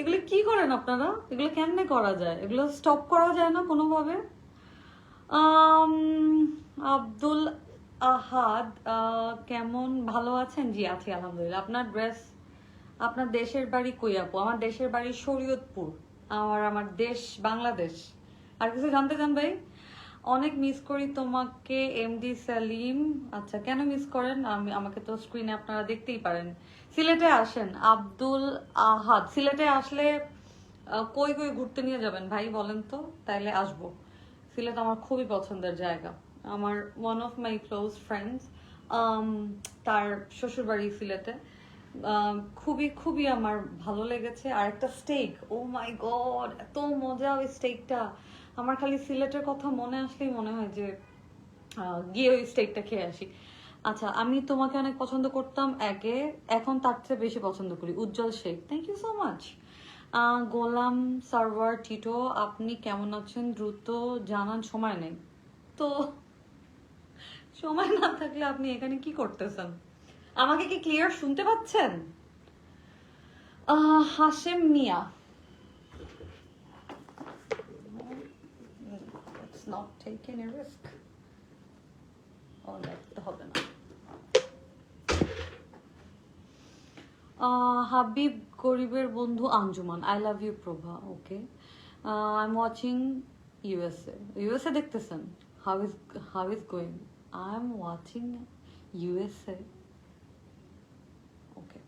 এগুলো কি করেন আপনারা? এগুলো কেমনে করা যায়? এগুলো স্টপ করা যায় না কোনোভাবে? আব্দুল আহাদ কেমন ভালো আছেন? জি, আছি, আলহামদুলিল্লাহ। আপনার ড্রেস আপনার দেশের বাড়ি কই আপু? আমার দেশের বাড়ি শরীয়তপুর। আমার আমার দেশ বাংলাদেশ। আর কিছু জানতে চান ভাই? অনেক মিস করি তোমাকে এমডি সালিম আচ্ছা কেন মিস করেন? আমি, আমাকে তো স্ক্রিনে আপনারা দেখতেই পারেন। সিলেটে আসেন আব্দুল আহাদ। সিলেটে আসলে কই কই ঘুরতে নিয়ে যাবেন ভাই বলেন তো? তাইলে আসব। সিলেট আমার খুবই পছন্দের জায়গা। আমার one of my close friends তার শ্বশুরবাড়ি সিলেটে। খুবই খুবই আমার ভালো লেগেছে। আর একটা স্টেক ও মাই গড এত মজা ওই স্টেকটা আমার খালি সিলেটের কথা মনে আসলেই মনে হয় যে গিয়ে ওই স্টেকটা খেয়ে আসি। আচ্ছা আমি তোমাকে অনেক পছন্দ করতাম আগে এখন তার চেয়ে বেশি পছন্দ করি, Ujjwal Sheikh. Thank you so much Golam Sarwar Tito, আপনি কেমন আছেন? দ্রুত জানান, সময় নেই। তো, সময় না থাকলে আপনি এখানে কি করতেছেন? আমাকে কি ক্লিয়ার শুনতে পাচ্ছেন? হাশেম মিয়া। Not take any risk. ও দেখতে হবে না। হাবিব গরিবের বন্ধু Anjuman. I love you Prova okay I am watching USA USA দেখতেছেন? How is how is going I am watching USA okay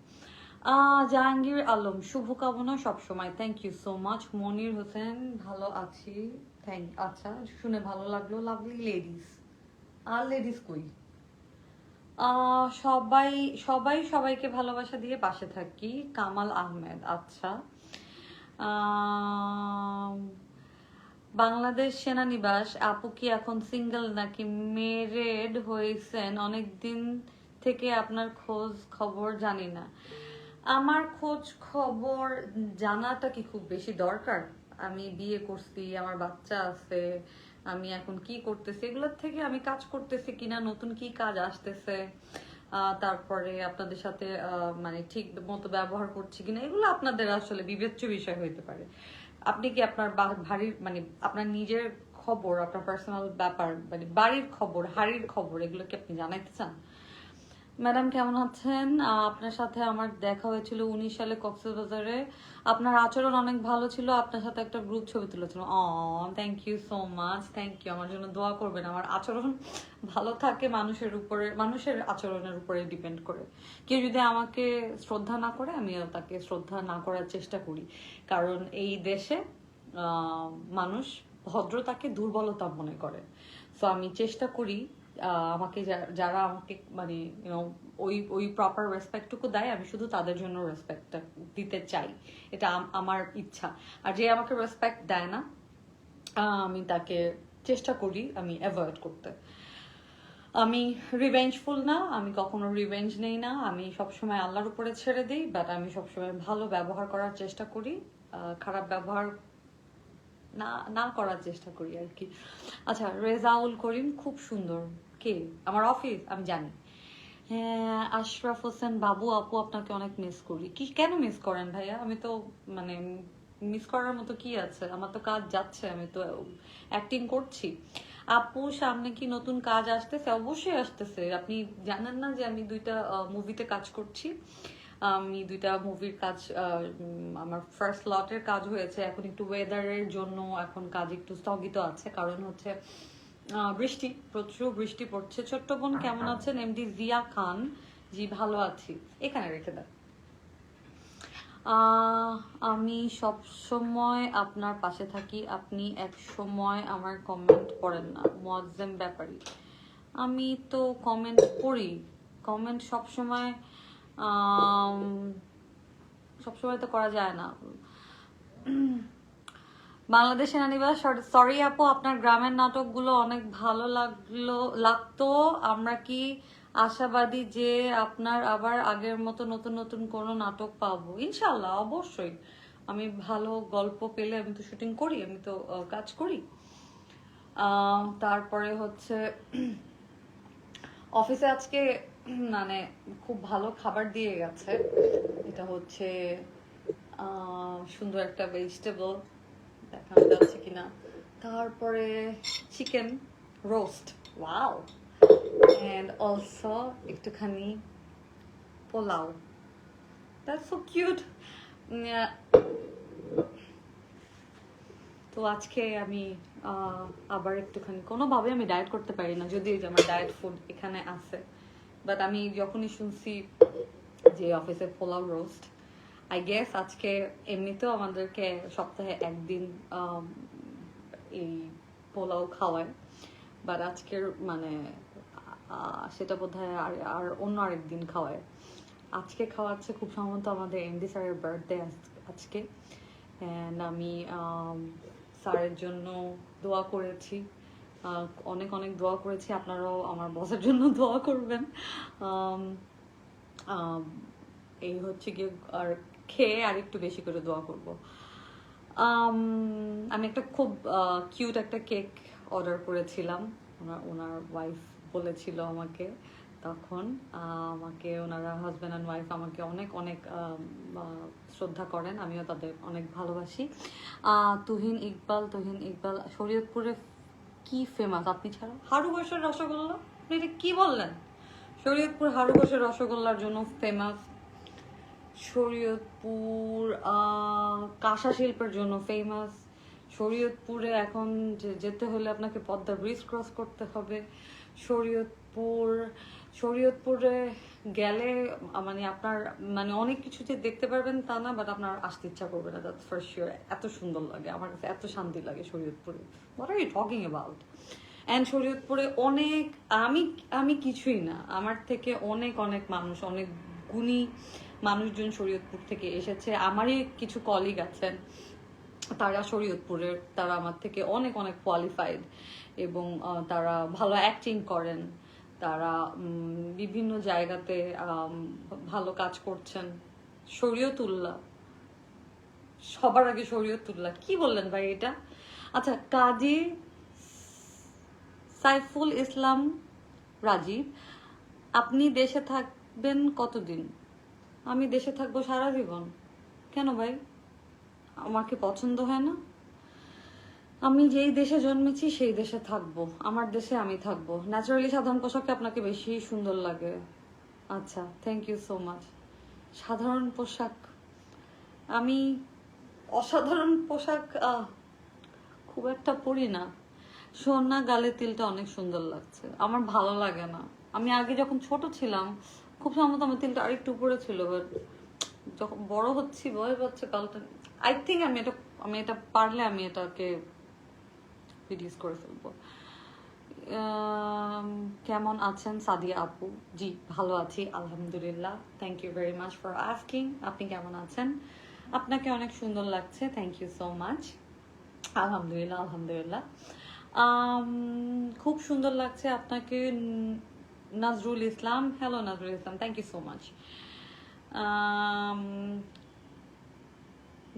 Jahangir Alam, শুভকামনা সবসময়। Thank you so much Monir Hossain, ভালো আছি। থ্যাংক আচ্ছা শুনে ভালো লাগল। লাভলি লেডিস আর ladies কই? সবাই সবাই সবাইকে ভালোবাসা দিয়ে পাশে থাকি। কামাল আহমেদ আচ্ছা। বাংলাদেশ সেনানিবাস, আপু কি এখন সিঙ্গেল নাকি মেরেড হয়েছেন? অনেকদিন থেকে আপনার খোঁজ খবর জানি না। আমার খোঁজ খবর জানাটা কি খুব বেশি দরকার? আমি বিয়ে করছি, আমার বাচ্চা আছে আমি এখন কি করতেছি? এগুলোর থেকে আমি কাজ করতেছি কিনা, নতুন কি কাজ আসতেছে তারপরে আপনাদের সাথে মানে ঠিক মতো ব্যবহার করছি কিনা, এগুলো আপনাদের আসলে বিবেচ্য বিষয় হইতে পারে। আপনি কি আপনার ভারী মানে আপনার নিজের খবর, আপনার পার্সোনাল ব্যাপার মানে বাড়ির খবর, হাড়ির খবর, এগুলো কি আপনি জানাইতে চান? ম্যাডাম, কেমন আছেন? আপনার সাথে আমার দেখা হয়েছিল উনিশ সালে কক্সবাজারে। আপনার আচরণ অনেক ভালো ছিল, আপনার সাথে একটা গ্রুপ ছবি তুলেছিল অ thank you so much thank you আমার জন্য দোয়া করবেন, আমার আচরণ ভালো থাকে মানুষের উপরে, মানুষের আচরণের উপরে ডিপেন্ড করে। কেউ যদি আমাকে শ্রদ্ধা না করে, আমিও তাকে শ্রদ্ধা না করার চেষ্টা করি। কারণ এই দেশে মানুষ ভদ্রতাকে দুর্বলতা মনে করে। সো আমি চেষ্টা করি আমাকে যারা আমাকে মানে ওই ওই প্রপার রেসপেক্টটুকু দেয়, আমি শুধু তাদের জন্য রেসপেক্টটা দিতে চাই। এটা আমার ইচ্ছা। আর যে আমাকে রেসপেক্ট দেয় না আমি তাকে চেষ্টা করি, আমি অ্যাভয়েড করতে। আমি রিভেঞ্জফুল না, আমি কখনো রিভেঞ্জ নেই না। আমি সবসময় আল্লাহর উপরে ছেড়ে দিই বাট আমি সবসময় ভালো ব্যবহার করার চেষ্টা করি। খারাপ ব্যবহার না না করার চেষ্টা করি আর কি। আচ্ছা রেজাউল করিম খুব সুন্দর। কে? আমার অফিস আমি জানি। হ্যাঁ আশরাফ হোসেন বাবু, আপু, আপনাকে অনেক মিস করি। কি, কেন মিস করেন ভাইয়া? আমি তো মানে মিস করার মতো কি আছে? আমার তো কাজ যাচ্ছে, আমি তো অ্যাক্টিং করছি। আপু, সামনে কি নতুন কাজ আসতেছে? অবশ্যই আসতেছে। আপনি জানেন না যে আমি দুইটা মুভিতে কাজ করছি। আমি দুইটা মুভির কাজ আমার ফার্স্ট লটের কাজ হয়েছে। এখন একটু ওয়েদারের জন্য এখন কাজ একটু স্থগিত আছে। কারণ হচ্ছে বৃষ্টি, প্রচুর বৃষ্টি পড়ছে। ছোট্ট বোন কেমন আছেন? এমডি জিয়া খান। জি, ভালো আছি। এখানে রেখে দেন। আমি সব সময় আপনার পাশে থাকি। আপনি এক সময় আমার কমেন্ট পড়েন না। মোয়াজ্জেম ব্যাপারী। আমি তো কমেন্ট পড়ি। কমেন্ট সব সময় সব সময় তো করা যায় না। বাংলাদেশ সেনানিবাস সরি আপু, আপনার গ্রামের নাটকগুলো অনেক ভালো লাগল, লাগতো। আমরা কি আশাবাদী যে আপনার আবার আগের মতো নতুন নতুন কোনো নাটক পাবো? ইনশাল্লাহ অবশ্যই। আমি ভালো গল্প পেলে আমি তো শুটিং করি, আমি তো কাজ করি। তারপরে হচ্ছে অফিসে আজকে মানে খুব ভালো খাবার দিয়ে গেছে। এটা হচ্ছে সুন্দর একটা ভেজিটেবল দেখানো যাচ্ছে কিনা। তারপরে chicken roast wow and also একটুখানি পোলাও। দ্যাটস সো কিউট তো আজকে আমি আবার একটুখানি কোনোভাবে আমি ডায়েট করতে পারি না যদিও যে আমার ডায়েট ফুড এখানে আছে। বাট আমি যখনই শুনছি যে অফিসে পোলাও রোস্ট আই গেস আজকে এমনিতেও আমাদেরকে সপ্তাহে একদিন এই পোলাও খাওয়ায়। বাট আজকের মানে সেটা বোধ হয় আর আর অন্য আরেকদিন খাওয়ায়। আজকে খাওয়াচ্ছে খুব সম্ভবত আমাদের এমডি স্যারের বার্থডে আজকে। অ্যান্ড আমি স্যারের জন্য দোয়া করেছি। অনেক অনেক দোয়া করেছি। আপনারাও আমার বসের জন্য দোয়া করবেন। এই হচ্ছে গিয়ে আর খেয়ে আর একটু বেশি করে দোয়া করব। আমি একটা খুব কিউট একটা কেক অর্ডার করেছিলাম। ওনার ওনার ওয়াইফ বলেছিল আমাকে তখন। আমাকে, ওনারা হাজব্যান্ড অ্যান্ড ওয়াইফ আমাকে অনেক অনেক শ্রদ্ধা করেন। আমিও তাদের অনেক ভালোবাসি। তুহিন ইকবাল তুহিন ইকবাল, শরীয়তপুরে কি ফেমাস আপনি ছাড়া? হারু বসের রসগোল্লা? আপনি এটা কি বললেন? শরীয়তপুর হারু বসের রসগোল্লার জন্য ফেমাস শরীয়তপুর কাঁসা শিল্পের জন্য ফেমাস শরীয়তপুরে এখন যেতে হলে আপনাকে পদ্মা ব্রিজ ক্রস করতে হবে। শরীয়তপুর, শরীয়তপুরে গেলে মানে আপনার মানে অনেক কিছু যে দেখতে পারবেন তা না বাট আপনার আসতে ইচ্ছা করবে না দ্যাটস ফর শিওর এত সুন্দর লাগে, আমার কাছে এত শান্তি লাগে শরীয়তপুরে। What are you talking about and শরীয়তপুরে অনেক, আমি আমি কিছুই না। আমার থেকে অনেক অনেক মানুষ, অনেক গুণী মানুষজন শরীয়তপুর থেকে এসেছে। আমারই কিছু কলিগ আছেন, তারা শরীয়তপুরের, তারা আমার থেকে অনেক অনেক কোয়ালিফাইড এবং তারা ভালো অ্যাক্টিং করেন। তারা বিভিন্ন জায়গাতে ভালো কাজ করছেন। শরীয়তুল্লাহ। সবার আগে শরীয়তুল্লাহ। কি বললেন ভাই এটা? আচ্ছা কাজী সাইফুল ইসলাম রাজীব, আপনি দেশে থাকবেন কতদিন? আমি দেশে থাকব সারা জীবন। কেন ভাই? আমাকে পছন্দ হয় না? আমি যেই দেশে জন্মেছি, সেই দেশে থাকব। আমার দেশে আমি থাকব। ন্যাচারালি সাধারণ পোশাকে আপনাকে বেশি সুন্দর লাগে। আচ্ছা থ্যাংক ইউ সো মাচ সাধারণ পোশাক? আমি অসাধারণ পোশাক খুব একটা পরি না। সোনা গালে তিলটা অনেক সুন্দর লাগছে। আমার ভালো লাগে না। আমি আগে যখন ছোট ছিলাম খুব সম্ভবত আমার তিলটা আরেকটু উপরে ছিল বাট যখন বড় হচ্ছি, বয়স হচ্ছে, কালটা আই থিঙ্ক আমি এটা আমি এটা পারলে আমি এটাকে রিডিউস করে ফেলব। কেমন আছেন সাদিয়া আপু? জি, ভালো আছি, আলহামদুলিল্লাহ। Thank you very much for asking আপনি কেমন আছেন? আপনাকে অনেক সুন্দর লাগছে থ্যাংক ইউ সো মাচ আলহামদুলিল্লাহ আলহামদুলিল্লাহ। খুব সুন্দর লাগছে আপনাকে। Nazrul Islam hello Nazrul Islam thank you so much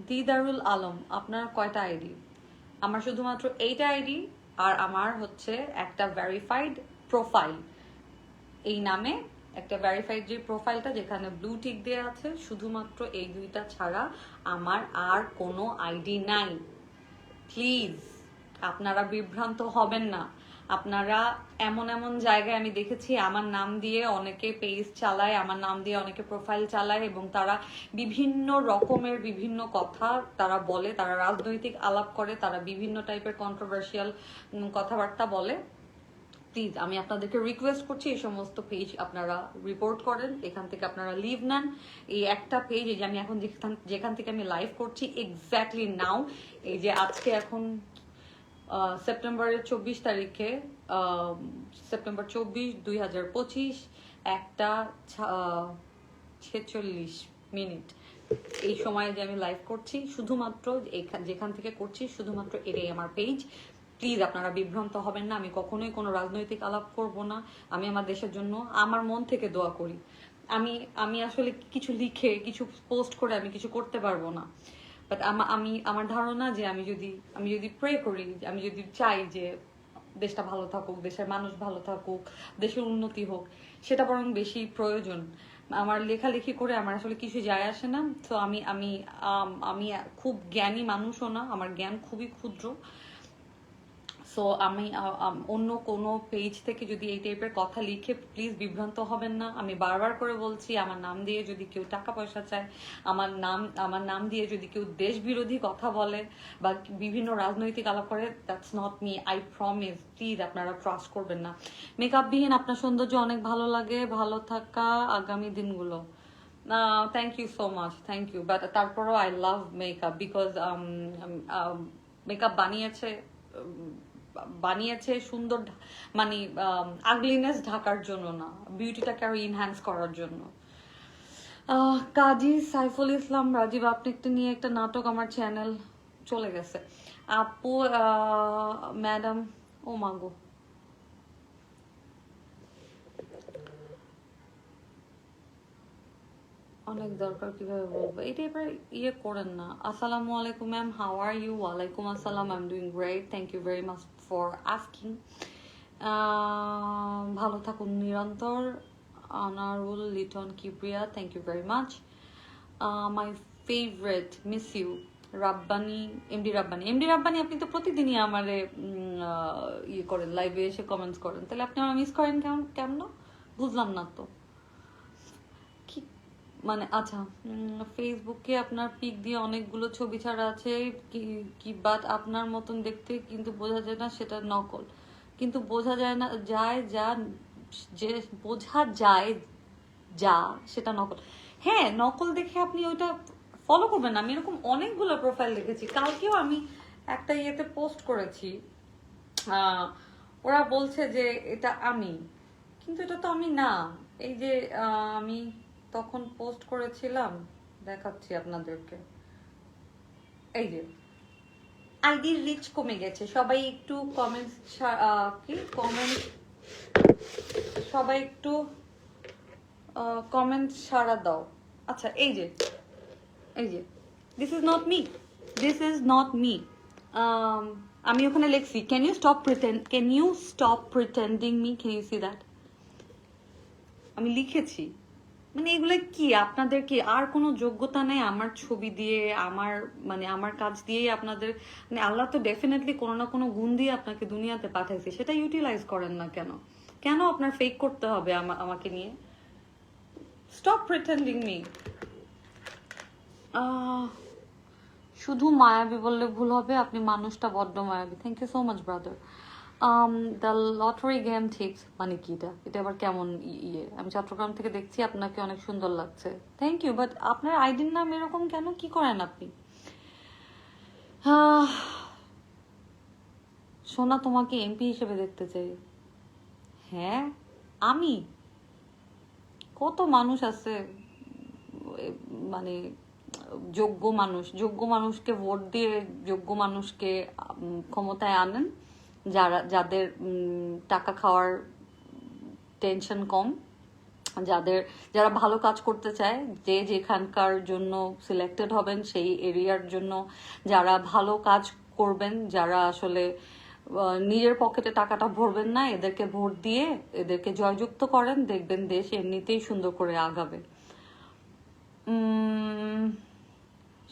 Didarul Alam আপনার কয়টা আইডি আমার শুধুমাত্র এইটা আইডি আর আমার হচ্ছে একটা ভেরিফাইড প্রোফাইল এই নামে একটা ভেরিফাইড যে প্রোফাইলটা যেখানে ব্লু টিক দেওয়া আছে, শুধুমাত্র এই দুইটা ছাড়া আমার আর কোনো আইডি নাই. প্লিজ আপনারা বিভ্রান্ত হবেন না। আপনারা এমন এমন জায়গায় আমি দেখেছি, আমার নাম দিয়ে অনেকে পেজ চালায়, আমার নাম দিয়ে অনেকে প্রোফাইল চালায় এবং তারা বিভিন্ন রকমের বিভিন্ন কথা তারা বলে, তারা রাজনৈতিক আলাপ করে, তারা বিভিন্ন টাইপের কন্ট্রোভার্সিয়াল কথাবার্তা বলে। প্লিজ আমি আপনাদেরকে রিকোয়েস্ট করছি এই সমস্ত পেজ আপনারা রিপোর্ট করেন, এখান থেকে আপনারা লিভ নেন। এই একটা পেজ এই যে আমি এখন যেখান যেখান থেকে আমি লাইভ করছি এক্স্যাক্টলি নাও এই যে আজকে এখন সেপ্টেম্বরের চব্বিশ তারিখে সেপ্টেম্বর চব্বিশ, দুই হাজার পঁচিশ, একটা ছেচল্লিশ মিনিট। এই সময়ে যে আমি লাইভ করছি, শুধুমাত্র যেখান থেকে করছি, শুধুমাত্র এটাই আমার পেজ প্লিজ আপনারা বিভ্রান্ত হবেন না, আমি কখনোই কোনো রাজনৈতিক আলাপ করব না, আমি আমার দেশের জন্য আমার মন থেকে দোয়া করি। আমি আমি আসলে কিছু লিখে, কিছু পোস্ট করে আমি কিছু করতে পারব না। বাট আমি, আমার ধারণা যে আমি যদি আমি যদি প্রে করি, আমি যদি চাই যে দেশটা ভালো থাকুক, দেশের মানুষ ভালো থাকুক, দেশের উন্নতি হোক, সেটা বরং বেশি প্রয়োজন। আমার লেখালেখি করে আমার আসলে কিছু যায় আসে না। তো আমি আমি আমি খুব জ্ঞানী মানুষও না, আমার জ্ঞান খুবই ক্ষুদ্র। সো আমি অন্য কোনো পেজ থেকে যদি এই টাইপের কথা লিখে প্লিজ বিভ্রান্ত হবেন না। আমি বারবার করে বলছি, আমার নাম দিয়ে যদি কেউ টাকা পয়সা চায়, আমার নাম আমার নাম দিয়ে যদি কেউ দেশ বিরোধী কথা বলে বা বিভিন্ন রাজনৈতিক আলাপ করে that's not me I promise please আপনারা ট্রাস্ট করবেন না। মেকআপ বিহীন আপনার সৌন্দর্য অনেক ভালো লাগে। ভালো থাকা আগামী দিনগুলো। Thank you so much thank you but তারপরও I love makeup because makeup বানিয়েছে বানিয়েছে সুন্দর মানে আগলিনেস ঢাকার জন্য না বিউটিটাকে আরও ইনহ্যান্স করার জন্য। কাজী সাইফুল ইসলাম, রাজীব, আপনি একটা নিয়ে একটা নাটক আমার চ্যানেল চলে গেছে। আপু ম্যাডাম ও মাগো অনেক দরকার, কীভাবে বলব? এটা এবার ইয়ে করেন না। আসসালামু আলাইকুম ম্যাম হাউ আর ইউ ওয়ালাইকুম আসসালাম I am doing great thank you very much for asking ভালো থাকুন নিরন্তর। Anarul Liton, কিপ্রিয়া thank you very much my favourite miss you Rabbani MD Rabbani. MD Rabbani আপনি তো প্রতিদিনই আমারে ইয়ে করেন লাইভে এসে কমেন্টস করেন। তাহলে আপনি আমার মিস করেন কেমন কেমন? বুঝলাম না তো। মানে আচ্ছা ফেসবুকে আপনার পিক দিয়ে অনেকগুলো ছবি ছাড়া আছে, কি বাট আপনার মতন দেখতে কিন্তু বোঝা যায় না, সেটা নকল। কিন্তু বোঝা যায় না, যায় যা, যে বোঝা যায় যা, সেটা নকল। হ্যাঁ নকল দেখে আপনি ওইটা ফলো করবেন আমি এরকম অনেকগুলো প্রোফাইল দেখেছি। কালকেও আমি একটা ইয়েতে পোস্ট করেছি ওরা বলছে যে, এটা আমি। কিন্তু এটা তো আমি না। এই যে আমি তখন পোস্ট করেছিলাম, দেখাচ্ছি আপনাদেরকে। এই যে আইডির রিচ কমে গেছে। সবাই একটু কমেন্টস কি? কমেন্ট সবাই একটু কমেন্ট সারা দাও। আচ্ছা এই যে এই যে this is not me this is not me আমি ওখানে লিখছি can you stop pretend can you stop pretending me can you see that আমি লিখেছি। মানে এগুলো কি? আপনাদের কি আর কোনো যোগ্যতা নেই আমার ছবি দিয়ে, আমার মানে আমার কাজ দিয়েই আপনাদের মানে আল্লাহ তো ডেফিনেটলি কোনো না কোনো গুণ দিয়ে আপনাকে দুনিয়াতে পাঠাইছে, সেটা ইউটিলাইজ করেন না কেন? কেন আপনার ফেক করতে হবে আমাকে নিয়ে? স্টপ প্রিটেন্ডিং মি শুধু মায়াবী বললে ভুল হবে, আপনি মানুষটা বড্ড মায়াবী। Thank you so much brother the lottery game tips মানে কি এটা? এটা আবার কেমন ইয়ে? আমি চট্টগ্রাম থেকে দেখছি, আপনাকে অনেক সুন্দর লাগছে। থ্যাংক ইউ বাট আপনার আইডির নাম এরকম কেন? কি করেন আপনি? সোনা তোমাকে এমপি হিসেবে দেখতে চাই। হ্যাঁ আমি? কত মানুষ আছে মানে যোগ্য মানুষ, যোগ্য মানুষকে ভোট দিয়ে যোগ্য মানুষকে ক্ষমতায় আনেন। যারা, যাদের টাকা খাওয়ার টেনশন কম, যাদের, যারা ভালো কাজ করতে চায়, যে যেখানকার জন্য সিলেক্টেড হবেন, সেই এরিয়ার জন্য যারা ভালো কাজ করবেন, যারা আসলে নিজের পকেটে টাকাটা ভরবেন না, এদেরকে ভোট দিয়ে এদেরকে জয়যুক্ত করেন, দেখবেন দেশ এমনিতেই সুন্দর করে আগাবে।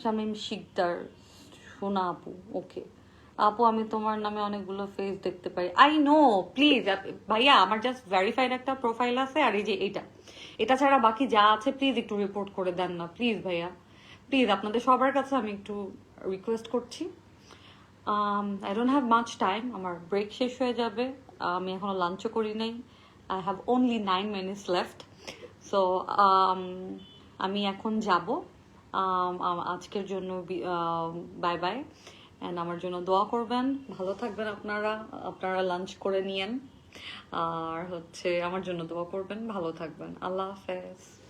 শামীম শিকদার, সোনা আপু ওকে আপু, আমি তোমার নামে অনেকগুলো ফেস দেখতে পাই। আই নো প্লিজ ভাইয়া, আমার জাস্ট ভেরিফাইড একটা প্রোফাইল আছে, আর এই যে এটা এটা ছাড়া বাকি যা আছে প্লিজ একটু রিপোর্ট করে দেন না। প্লিজ ভাইয়া। প্লিজ আপনাদের সবার কাছে আমি একটু রিকোয়েস্ট করছি। I don't have much time আমার ব্রেক শেষ হয়ে যাবে। আমি এখনও লাঞ্চও করি নাই। I have only nine minutes left so আমি এখন যাব। আজকের জন্য বাই বাই অ্যান্ড আমার জন্য দোয়া করবেন। ভালো থাকবেন আপনারা। আপনারা লাঞ্চ করে নিয়েন। আর হচ্ছে আমার জন্য দোয়া করবেন। ভালো থাকবেন। আল্লাহ হাফেজ।